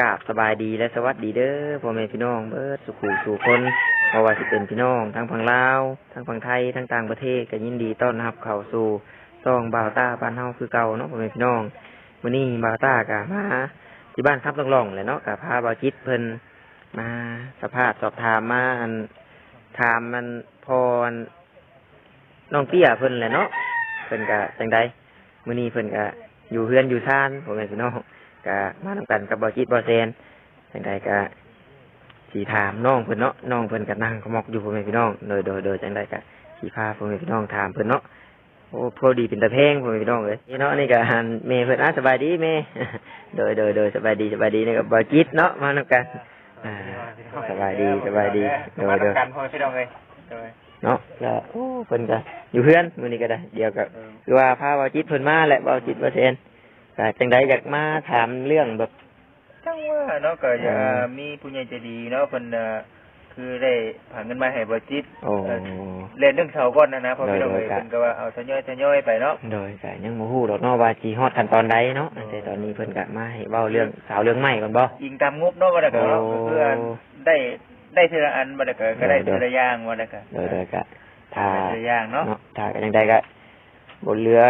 กราบสบายดีและสวัสดีเด้อพ่อแม่พี่น้องเบิดสุขุสู่คนเพราะว่าสิเป็นพี่น้องทั้งฝั่งลาวทั้งฝั่งไทยทั้งต่างประเทศก็ยินดีต้อนรับเข้าสู่ซองบาวต้าบ้านเฮาคือเก่าเนาะพ่อแม่พี่น้องมื้อนี้บาวต้าก็มาที่บ้านครับล่องๆแหละเนาะก็พาบาวจิตเพิ่นมาสภาพสอบถามมาอันถามมันพอนน้องเตี้ยเพิ่นแหละเนาะเพิ่นก็จังใดมื้อนี้เพิ่นก็อยู่เฮือนอยู่ซ่านพ่อแม่พี่น้อง ก็มาทำกันกับบอจิตบอเซนจังใดก็สีถามน้องเพิ่นเนาะน้องเพิ่นก็นั่งขมอกอยู่พ่อแม่พี่น้องโดยโดยโดยจังใดก็สีพาพ่อแม่พี่น้องถามเพิ่นเนาะโอ้พอดีเป็นตะเพงพ่อแม่พี่น้องเลยนี่เนาะนี่ก็หันเมย์เพิ่นอะสบายดีเมย์โดยโดยโดยสบายดีสบายดีนี่กับบอจิตเนาะมาทำกันอ่าสบายดีสบายดีโดยมาโดยทำกันพอพี่น้องเลยโดยเนาะแล้วโอ้เพิ่นก็อยู่เพื่อนมื้อนี้ก็ได้ เดี๋ยวก็คือว่าพาบอจิตเพิ่นมาแหละบอจิตบอเซน ก็จังใดอยากมาถามเรื่องแบบจังว่าเนาะก็จะเออมีผู้ใหญ่ใจดีเนาะเพิ่นเอ่อคือได้ผ่านเงินมาให้บ่จิตโอ้เออเล่นเรื่องเสาก่อนนะนะพอพี่น้องโดเลยยๆครับเพิ่นก็ว่าเอาทยอยทยอยไปเนาะโดยก็ยังบ่ฮู้ดอกเนาะว่าสิฮอดขั้นตอนใดเนาะแต่ตอนนี้เพิ่นก็มาให้เว้าเรื่องสาวเรื่องใหม่ก่อนบ่ยิงตามงบเนาะว่าได้ก็เนาะโอ้ก็คืออันได้ได้ทีละอันบ่ได้ก็ก็ได้โดยๆทีละอย่างว่าได้ก็โดยโดยก็ถ้าได้ทีละอย่างเนาะเนาะถ้าก็จังใดก็ บนเรือ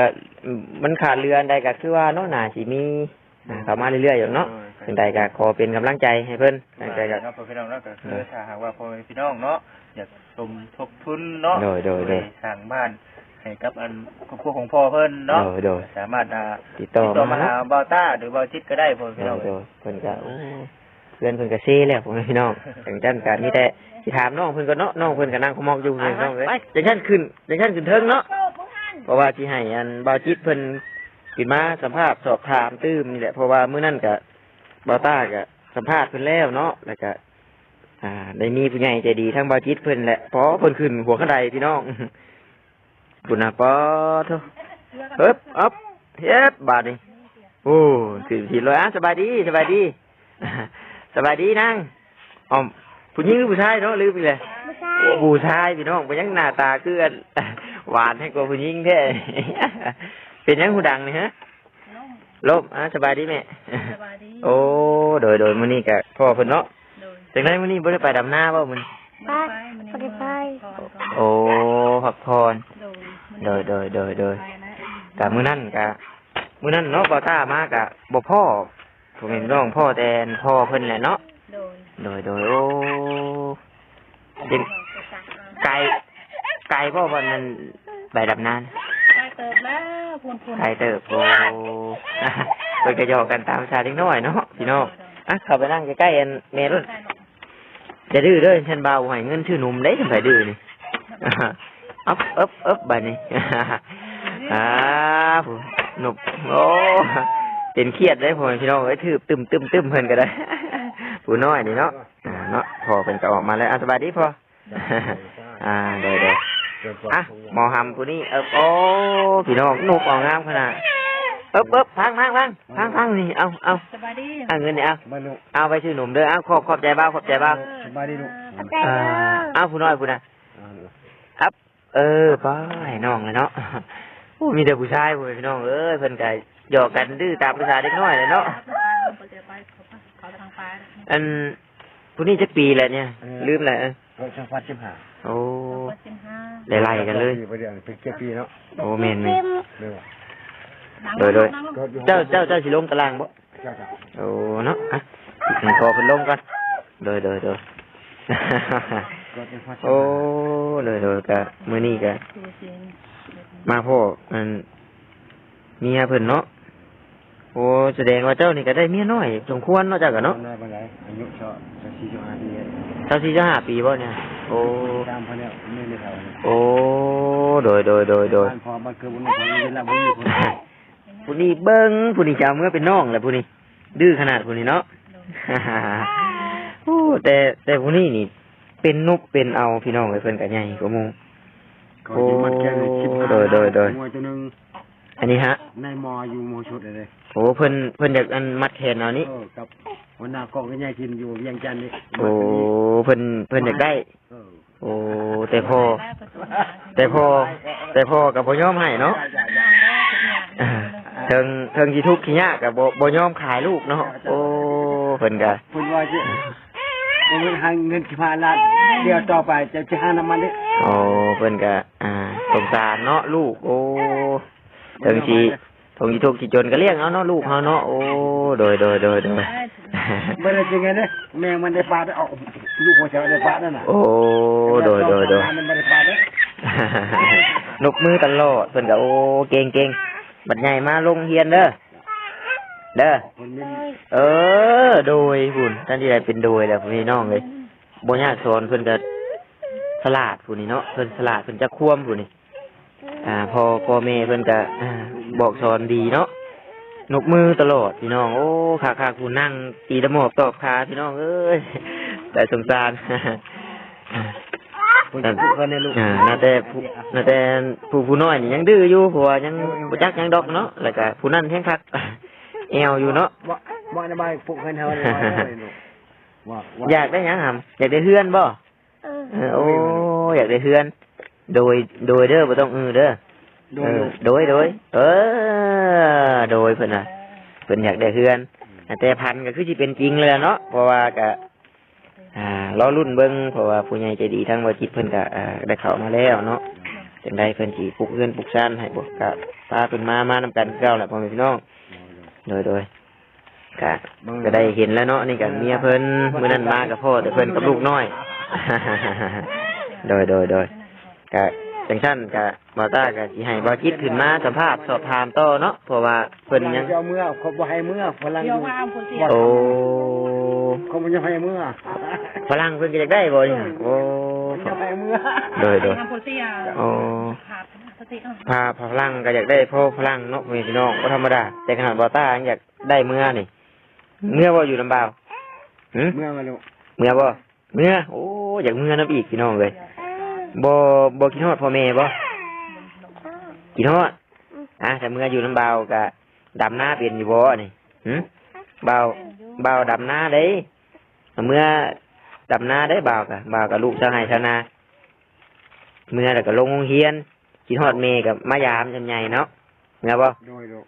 อืมมันขาดเรืออันใดก็คือว่าเนาะน่าสิมีอ่าเข้ามาเรื่อยๆอยู่เนาะจังใดก็ขอเป็นกำลังใจให้เพิ่นจังใดก็เนาะพอพี่น้องเนาะก็คือถ้าหากว่าพอพี่น้องเนาะอยากสมทบทุนเนาะโดยโดยโดยสร้างบ้านให้กับอันครอบครัวของพ่อเพิ่นเนาะโดยโดยสามารถอ่าติดต่อติดต่อมามาหาเนาะเบาต้าหรือเบาจิตก็ได้พ่อโดพี่น้องยโดยเพิ่นก็โอ้เพื่อนเพิ่นก็เซ่แล้วผมพี่น้องจังจันก็มีแต่สิถามน้องเพิ่นก็เนาะน้องเพิ่นก็นั่งขมอกอยู่เพิ่นน้องเอ้ยจังจันขึ้นจังจันขึ้นเทิงเนาะ เพราะว่าที่ให้อันบาวจิตเพิ่นขึ้นมาสัมภาษณ์สอบถามตื้มนี่แหละเพราะว่ามื้อนั้นก็บาวต้าก็สัมภาษณ์เพิ่นแล้วเนาะแล้วก็อ่าได้มีผู้ใหญ่ใจดีทั้งบาวจิตเพิ่นแหละเพราะเพิ่นขึ้นหัวกระไดพี่น้องบุญนะปอเถอะเฮ้บอับเฮ็ดบาดนี่โอ้ขึ้นทีเลยอะสบายดีสบายดีสบายดีนางอ๋อผู้หญิงหรือผู้ชายเนาะลืมไปเลยไม่ใช่โอ้ผู้ชายพี่น้องเป็นยังหน้าตาคืออัน หวานให้กว่าผู้หญิงแท้เป็นยังหูดังนี่ฮะลบอะสบายดีแม่สบายดีโอ้โดยโดยมื้อนี้ก็พ่อเพิ่นเนาะโดยจังได๋มื้อนี้บ่ได้ไปดำนาบ่มื้อนี้ไปไปไปโอ้พักผ่อนโดยโดยโดยโดยโดยไปนะกะมื้อนั้นกะมื้อนั้นเนาะบ่ต้ามากะบ่พ่อผมเห็นน้องพ่อแต่นพ่อเพิ่นแหละเนาะโดยโดยโดยโอ้เป็นไกล ไกลบ่วันนั้นไปดำนาน่ะไปเติบแล้วพูนพูนไกลเติบโอ้เพิ่นก็หยอกกันตามภาษาเด็กน้อยเนาะพี่น้องอะเข้าไปนั่งใกล้ๆอันแม่รุ่นจะดื้อเด้อฉันบ่าวให้เงินชื่อหนุ่มเด้ฉันไปดื้อนี่อ๊อบอ๊อบอ๊อบบัดนี้อ่าผู้หนุบโอ้เป็นเครียดได้พ่อแม่พี่น้องเอ้ยถืบตึมตึมตึมเพิ่นก็ได้ผู้น้อยนี่เนาะอ่าเนาะพอเพิ่นก็ออกมาแล้วอะสบายดีพ่ออ่าเดี๋ยวเดี๋ยว อะหมอหำผู้นี้เอบโอ้พี่น้องหนุกออกงามขนาดเอบเอบพังพังพังพังพังนี่เอาเอาสบายดีเอาเงินนี่เอามาลูกเอาไปชื่อหนุ่มเด้อเอาขอบขอบใจบ้างขอบใจบ้างสบายดีลูกอ่าเอาผู้น้อยผู้น่ะครับเออไป้ายน้องเลยเนาะโอ้มีแต่ผู้ชายผู้พี่น้องเอ้ยเพิ่นก็หยอกกันดื้อตามภาษาเด็กน้อยเลยเนาะไปเจอไปเขาทางไปอันผู้นี้จะปีแล้วเนี่ย ลืมแล้วเออก็จะฟัดชิมหาโอ้วัดสิบห้า ไล่ๆกันเลย ไปเดือนเป็นเจ็ดปีเนาะโอ้เมนเมนเด้อโดยโดยเจ้าเจ้าเจ้าสิลงตารางบ่เจ้าจ้ะโอ้เนาะอะให้พอเพิ่นลงก่อนโดยโดยโดยก็จะฟัดโอ้เลยโดยก็มื้อนี้ก็ดูสิมาพ่ออันเมียเพิ่นเนาะโอ้แสดงว่าเจ้านี่ก็ได้เมียน้อยสมควรเนาะเจ้าก็เนาะได้ปานใดอายุเจ้าจะสี่สิบห้าปีเจ้าสี่จะห้าปีบ่เนี่ย โอ้ตามพันเนี่ยไม่ได้เท่าเลยโอ้โดยโดยโดยโดยบ้านพอบ้านเกิดบุญของเวลาบุญอยู่คนผู้นี้เบิ่งผู้นี้จะเอาเมื่อเป็นน้องแหละผู้นี้ ดื้อขนาดผู้นี้เนาะโอ้แต่แต่ผู้นี้นี่ เป็นนุบเป็นเอาพี่น้องเลยเพิ่นก็ใหญ่กว่าหมู่ก็อยู่มันแค่สิบห้าโดยโดยโดยมวยตัวหนึงอันนี้ฮะในมออยู่มอชุดเลยโอ้เพิ่นเพิ่นอยากอันมัดแขนเอานี้เออกับหัวหน้ากองก็ยายกินอยู่เวียงจันทน์นี่โอ้เพิ่นเพิ่นอยากได้เออ โอ้แต่พอแต่พอแต่พอกับบ่ยอมให้เนาะอ่าเทิงเทิงสิทุกข์ขี้ยากกับบ่บ่ยอมขายลูกเนาะโอ้เพิ่นก็คุณว่าจะเงินหาเงินสิบห้าล้านเดี๋ยวต่อไปจะจะหาน้ำมันดิโอ้เพิ่นก็อ่าสงสารเนาะลูก โอ้ถึงสิถึงสิทุกข์สิจนก็เลี้ยงเอาเนาะลูกเฮาเนาะโอ้โดยโดยโดยโดยไม่ได้จริงไงเนี่ยแม่มันได้ปลาได้เอา ลูกหัวเจ้าได้ปลานั่นน่ะโอ้โดยโดยโดยมันไม่ได้ปลาเด้อนกมือตลอดเพิ่นก็โอ้เก่งเก่งบัดใหญ่มาลงเฮียนเด้อเด้อคนมีเออ โดยพุ่นท่านที่ได้เป็นโดยแล้วพี่น้องเลยบ่ยากสอนเพิ่นก็ฉลาดผู้นี้เนาะเพิ่นฉลาดเพิ่นจะควมผู้นี้อ่า พอพ่อแม่เพิ่นก็อ่าบอกสอนดีเนาะนกมือตลอดพี่น้อง โอ้ขาขาผู้นั่งตีตะหมอกตอบขาพี่น้องเอ้ย แต่สงสารคนจะพูดกันในลูกอ่าน่าแต่ผู้น่าแต่ผู้ผู้น้อยนี่ยังดื้ออยู่เพราะว่ายังบ่จักยังดอกเนาะแล้วก็ผู้นั้นแห้งคักแอวอยู่เนาะว่าว่าในบ้านพวกกันเฮาเนี่ยว่าว่าอยากได้หยังหำอยากได้เฮือนบ่เออโอ้อยากได้เฮือน โดยโดยเด้อบ่ต้องเออเด้อโดเอยอโดยโดยเออ โดยเพิ่นน่ะเพิ่นอยากได้เฮือนแต่พันก็คือสิเป็นจริงเลยเนาะเพราะว่าก็ อ่ารอรุ่นเบิ่งเพราะว่าผู้ใหญ่ใจดีทั้งบ่จิตเพิ่นก็อ่าได้เข้ามาแล้วเนาะจังไดเพิ่นสิปลุกเฮือนปลุกซ่านให้บ่ก็พาเพิ่นมามานํกันคือเก่าแหละพ่อแม่พี่น้องโดยโดยก็ก็ได้เห็นแล้วเนาะนี่กับเมียเพิ่นมื้อนั้นมากับพ่อแต่เพิ่นกับลูกน้อย โดยโดยโดยก็จังซั่นก็บ่ตาก็สิให้บ่คิดขึ้นมาสัมภาษณ์สอบถามต่อเนาะเพราะว่าเพิ่นยังจะเอาเมื่อเขาบ่ให้เมื่อพลังอเดี๋ยวยู่ว่าเอาผู้เสียโอ้ เขาบ่จะให้เมื่อฝรั่งเพิ่นก็อยากได้บ่เนี่ยโอ้จะให้เมื่อโดยโดยทำผู้เสียโอ้ขาดสติเอาพาพลังก็อยากได้พ่อพลังเนาะพี่น้องบ่ธรรมดา แต่ขนาดบ่ตายังอยากได้เมื่อนี่เมื่อบ่อยู่ลำบากหึเมื่อมาลูกเมื่อบ่เมื่อโอ้อยากเมื่อน้ำอีกพี่น้องเลยบ่บ่กินฮอดพ่อแม่บ่กินฮอดอะแต่เมื่ออยู่น้ำเบากะดำหน้าเป็นอยู่บ่นี่หึเบาเบาดำหน้าเด้ เมื่อดำหน้าได้เบากะเบากับลูกชาวไห้ชาวนา เมื่อแล้วก็ลงโรงเรียนกินฮอดแม่กับมายามจำใหญ่เนาะเมื่อบ่โดยลูก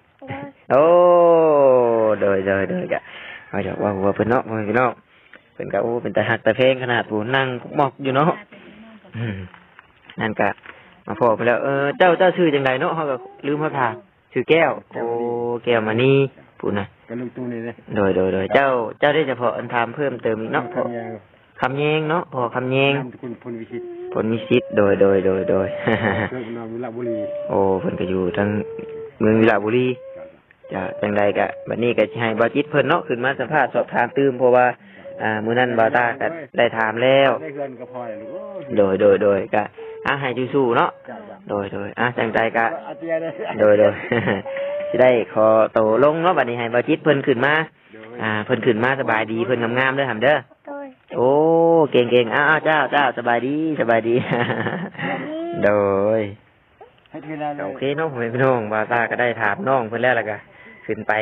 โอ้โดยโดยโดยกะเอาจากว่าหัวเพิ่นเนาะพ่อแม่พี่น้องเพิ่นก็โอ้เป็นตาหักตาเพลงขนาดผู้นั่งกุกหมอกอยู่เนาะอืมนั่นกะมาพอไปแล้วเออเจ้าเจ้าชื่อจังไดเนาะเฮาก็ลืมมาถามชื่อแก้ว โอ้แก้วมานี่ ผู้น่ะกับลูกตู้นี่เลยโดยโดยโดยเจ้า เจ้าได้เฉพาะอันถามเพิ่มเติมอีกเนาะพอทำยังคำแยงเนาะพอคำแยงนำคุณพลวิชิตผลมีสิทธิ์โดยโดยโดยโดยเรื่องนอนวิลาบุรีโอ้เพิ่นก็อยู่ทางเมืองวิลาบุรีจะจังใดกะบัดนี้ก็สิให้บาจิตเพิ่นเนาะขึ้นมาสัมภาษณ์สอบถามตื้มเพราะว่าอ่ามื้อนั้นบาตาก็ได้ถามแล้วได้เงินก็พอแล้วลูกโดยโดยโดยก็อะให้สู้ๆเนาะจ้าจ้าโดยโดยอะจังใดกะอาเจียได้โดยโดย สิได้ขอโตลงเนาะบัดนี้ให้บาจิตเพิ่นขึ้นมา อ่า เพิ่นขึ้นมาสบายดีเพิ่นงามๆเด้อหำเด้อโอ้ เก่งๆอ้าวๆเจ้าเจ้าสบายดีสบายดี โดยให้ทีละเลยโอเคเน้องผมพี่น้องบาตาก็ได้ถามน้องเพิ่นแล้วล่ะก็ขึ้นไป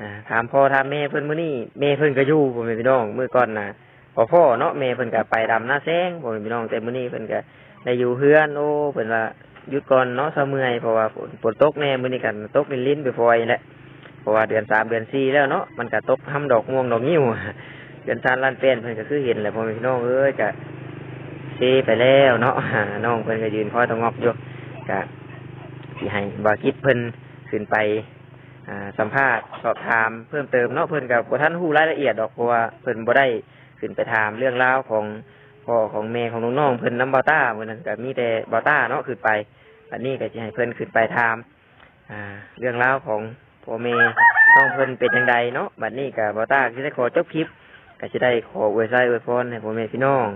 อ่าถามพ่อถามแม่เพิ่นมื้อนี้แม่เพิ่นก็อยู่ผมเป็นพี่น้องมื้อก่อนน่ะพอพ่อเนาะแม่เพิ่นก็ไปดำหน้าแซงผมเป็นพี่น้องแต่มื้อนี้เพิ่นก็ได้อยู่เฮือนโอ้เพิ่นว่าห ยุดก่อนเนาะซะเมื่อยเพราะว่าฝนฝนตกแน่มื้อนี้กันตกลิ้นๆไปฟอยๆแหละเพราะว่าเดือนสามเดือนสี่แล้วเนาะมันก็ตกห้ำดอกม่วงดอกนิ้วเดือนสามล้านเป็นเพิ่นก็คือเห็นแหละพ่อแม่พี่น้องเอ้ยก็เซไปแล้วเนาะน้องเพิ่นก็ยืนคอยตะงอกอยู่ก็ที่ให้บาคิดเพิ่นขึ้นไปสัมภาษณ์สอบถามเพิ่มเติมเนาะเพิ่นกับท่านฮู้รายละเอียดดอกเพราะว่าเพิ่นบ่ได้ขึ้นไปถามเรื่องราวของพ่อของแม่ของน้องๆเพิ่นน้ำบาต้าเหมือนกันก็มีแต่บาต้าเนาะขึ้นไป อันนี้ก็สิให้เพิ่นขึ้นไปถาม อ่า เรื่องราวของพ่อแม่น้องเพิ่นเป็นจังไดเนาะบัดนี้ก็บาต้าสิได้ขอจบคลิปก็สิได้ขออวยไส้อวยพรให้พ่อแม่พี่น้อง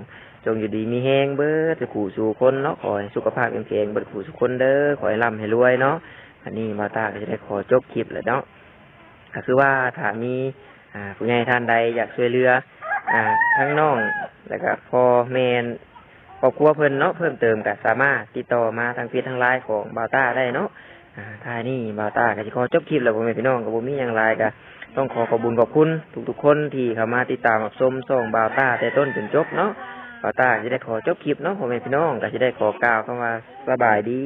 จงอยู่ดีมีแห้งเบิดขู่สู่คนเนาะขอให้สุขภาพแข็งแรงเบิดขู่สุขคนเด้อขอให้ร่ำให้รวยเนาะอันนี้มาตาก็จะได้ขอจบคลิปแล้วเนาะก็คือว่าถ้ามีอ่าผู้ใหญ่ท่านใดอยากช่วยเหลืออ่าทั้งน้องแล้วก็พ่อแม่น ครอบครัวเพิ่นเนาะเพิ่มเติมก็สามารถติดต่อมาทางเพจทางไลน์ของบาวต้าได้เนาะท่านี่บาวต้าก็จะขอจบคลิปแล้วพ่อแม่พี่น้องกับผมมีอย่างไรก็ต้องขอขอบคุญขอบคุณทุกๆคนที่เข้ามาติดตามรับชมส่องบาวต้าแต่ต้นจนจบเนาะบาตาจะได้ขอจบคลิปเนาะพ่อแม่พี่น้องก็จะได้ขอกล่าวคำว่าสบายดี